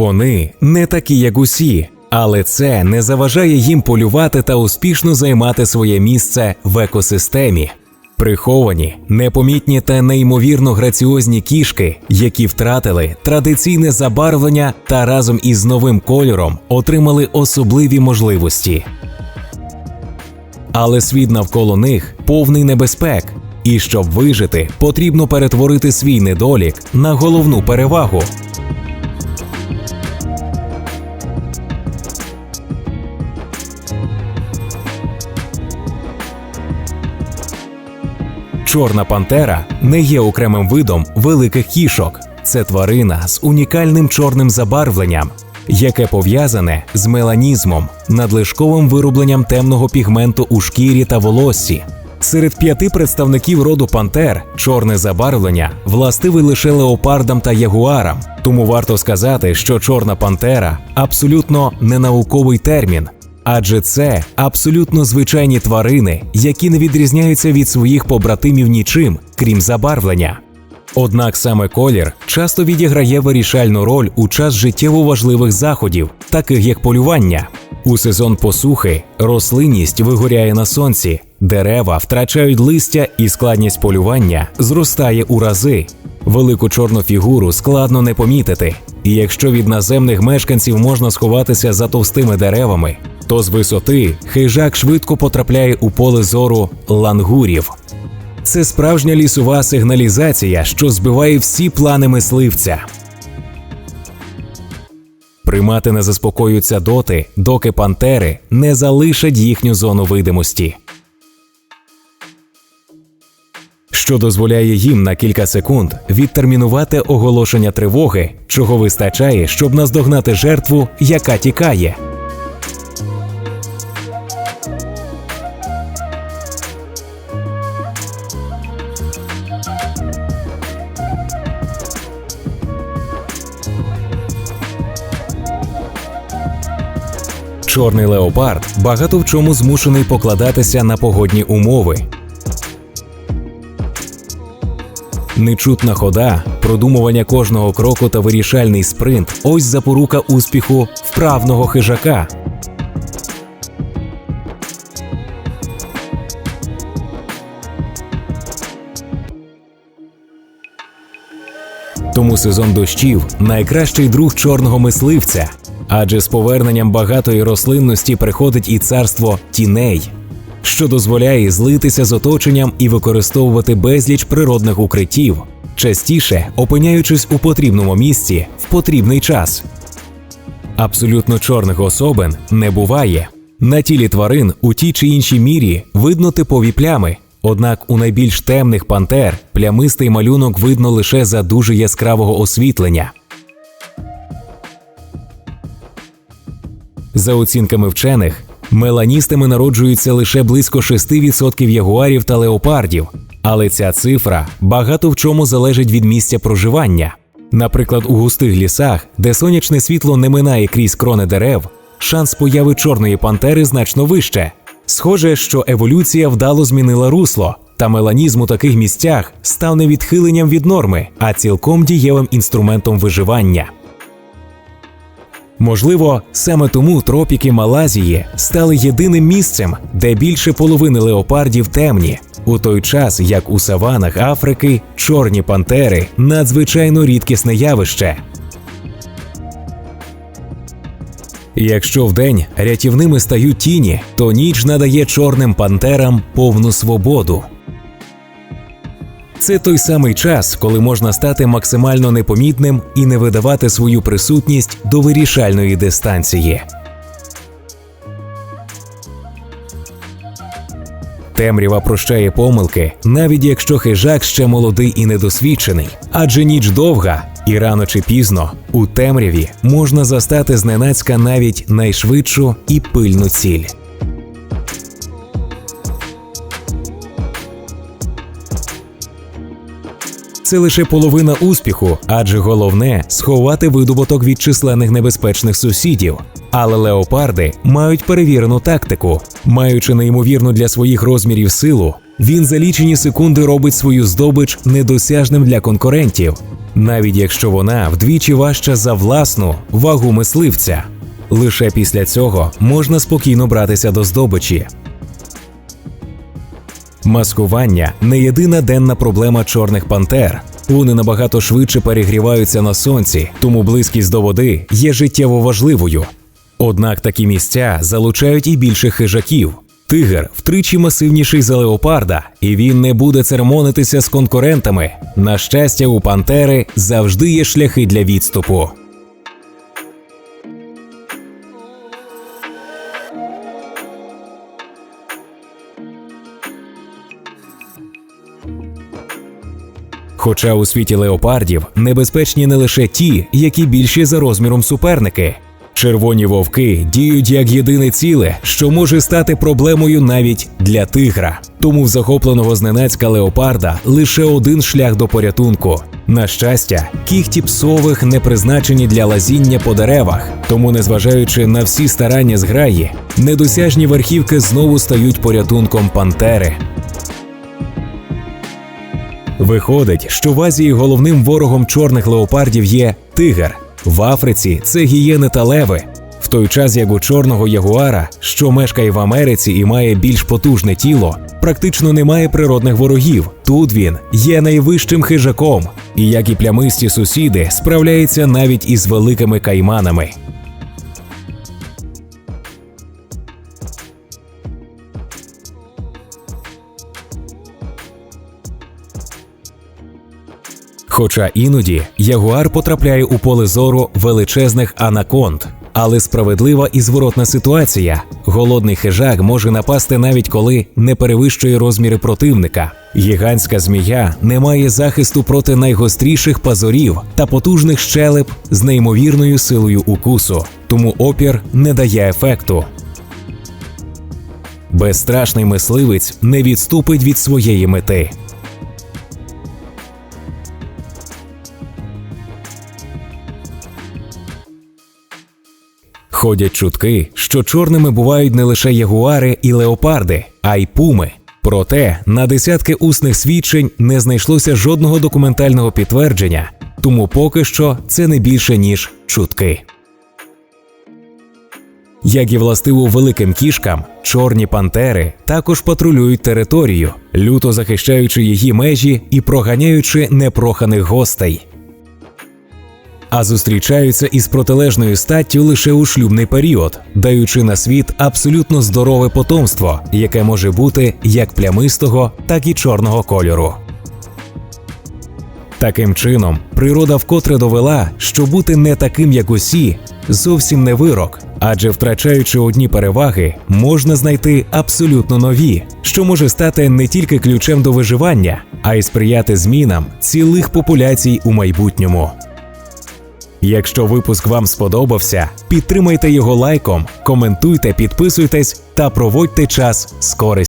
Вони не такі, як усі, але це не заважає їм полювати та успішно займати своє місце в екосистемі. Приховані, непомітні та неймовірно граціозні кішки, які втратили традиційне забарвлення та разом із новим кольором отримали особливі можливості. Але світ навколо них повний небезпек, і щоб вижити, потрібно перетворити свій недолік на головну перевагу. Чорна пантера не є окремим видом великих кішок. Це тварина з унікальним чорним забарвленням, яке пов'язане з меланізмом, надлишковим виробленням темного пігменту у шкірі та волоссі. Серед п'яти представників роду пантер чорне забарвлення властиве лише леопардам та ягуарам. Тому варто сказати, що чорна пантера абсолютно не науковий термін, адже це абсолютно звичайні тварини, які не відрізняються від своїх побратимів нічим, крім забарвлення. Однак саме колір часто відіграє вирішальну роль у час життєво важливих заходів, таких як полювання. У сезон посухи рослинність вигоряє на сонці, дерева втрачають листя і складність полювання зростає у рази. Велику чорну фігуру складно не помітити, і якщо від наземних мешканців можна сховатися за товстими деревами, то з висоти хижак швидко потрапляє у поле зору лангурів. Це справжня лісова сигналізація, що збиває всі плани мисливця. Примати не заспокоюються доти, доки пантери не залишать їхню зону видимості. Що дозволяє їм на кілька секунд відтермінувати оголошення тривоги, чого вистачає, щоб наздогнати жертву, яка тікає. Чорний леопард багато в чому змушений покладатися на погодні умови. Нечутна хода, продумування кожного кроку та вирішальний спринт ось запорука успіху вправного хижака. Тому сезон дощів найкращий друг чорного мисливця, адже з поверненням багатої рослинності приходить і царство тіней, що дозволяє злитися з оточенням і використовувати безліч природних укриттів, частіше опиняючись у потрібному місці в потрібний час. Абсолютно чорних особин не буває. На тілі тварин у тій чи іншій мірі видно типові плями. Однак у найбільш темних пантер плямистий малюнок видно лише за дуже яскравого освітлення. За оцінками вчених, меланістами народжуються лише близько 6% ягуарів та леопардів, але ця цифра багато в чому залежить від місця проживання. Наприклад, у густих лісах, де сонячне світло не минає крізь крони дерев, шанс появи чорної пантери значно вище. Схоже, що еволюція вдало змінила русло, та меланізм у таких місцях став не відхиленням від норми, а цілком дієвим інструментом виживання. Можливо, саме тому тропіки Малазії стали єдиним місцем, де більше половини леопардів темні, у той час як у саванах Африки чорні пантери надзвичайно рідкісне явище. Якщо вдень рятівними стають тіні, то ніч надає чорним пантерам повну свободу. Це той самий час, коли можна стати максимально непомітним і не видавати свою присутність до вирішальної дистанції. Темрява прощає помилки, навіть якщо хижак ще молодий і недосвідчений, адже ніч довга, і рано чи пізно у темряві можна застати зненацька навіть найшвидшу і пильну ціль. Це лише половина успіху, адже головне сховати видобуток від численних небезпечних сусідів. Але леопарди мають перевірену тактику, маючи неймовірну для своїх розмірів силу, він за лічені секунди робить свою здобич недосяжним для конкурентів, навіть якщо вона вдвічі важча за власну вагу мисливця. Лише після цього можна спокійно братися до здобичі. Маскування не єдина денна проблема чорних пантер. Вони набагато швидше перегріваються на сонці, тому близькість до води є життєво важливою. Однак такі місця залучають і більше хижаків. Тигр втричі масивніший за леопарда, і він не буде церемонитися з конкурентами. На щастя, у пантери завжди є шляхи для відступу. Хоча у світі леопардів небезпечні не лише ті, які більші за розміром суперники. Червоні вовки діють як єдине ціле, що може стати проблемою навіть для тигра. Тому в захопленого зненацька леопарда лише один шлях до порятунку. На щастя, кіхті псових не призначені для лазіння по деревах, тому, незважаючи на всі старання зграї, недосяжні верхівки знову стають порятунком пантери. Виходить, що в Азії головним ворогом чорних леопардів є тигр. В Африці це гієни та леви. В той час як у чорного ягуара, що мешкає в Америці і має більш потужне тіло, практично немає природних ворогів. Тут він є найвищим хижаком, і як і плямисті сусіди, справляється навіть із великими кайманами. Хоча іноді ягуар потрапляє у поле зору величезних анаконд. Але справедлива і зворотна ситуація. Голодний хижак може напасти навіть коли не перевищує розміри противника. Гігантська змія не має захисту проти найгостріших пазурів та потужних щелеп з неймовірною силою укусу, тому опір не дає ефекту. Безстрашний мисливець не відступить від своєї мети. Ходять чутки, що чорними бувають не лише ягуари і леопарди, а й пуми. Проте на десятки усних свідчень не знайшлося жодного документального підтвердження, тому поки що це не більше ніж чутки. Як і властиво великим кішкам, чорні пантери також патрулюють територію, люто захищаючи її межі і проганяючи непроханих гостей а зустрічаються із протилежною статтю лише у шлюбний період, даючи на світ абсолютно здорове потомство, яке може бути як плямистого, так і чорного кольору. Таким чином, природа вкотре довела, що бути не таким, як усі, зовсім не вирок, адже втрачаючи одні переваги, можна знайти абсолютно нові, що може стати не тільки ключем до виживання, а й сприяти змінам цілих популяцій у майбутньому. Якщо випуск вам сподобався, підтримайте його лайком, коментуйте, підписуйтесь та проводьте час з користю.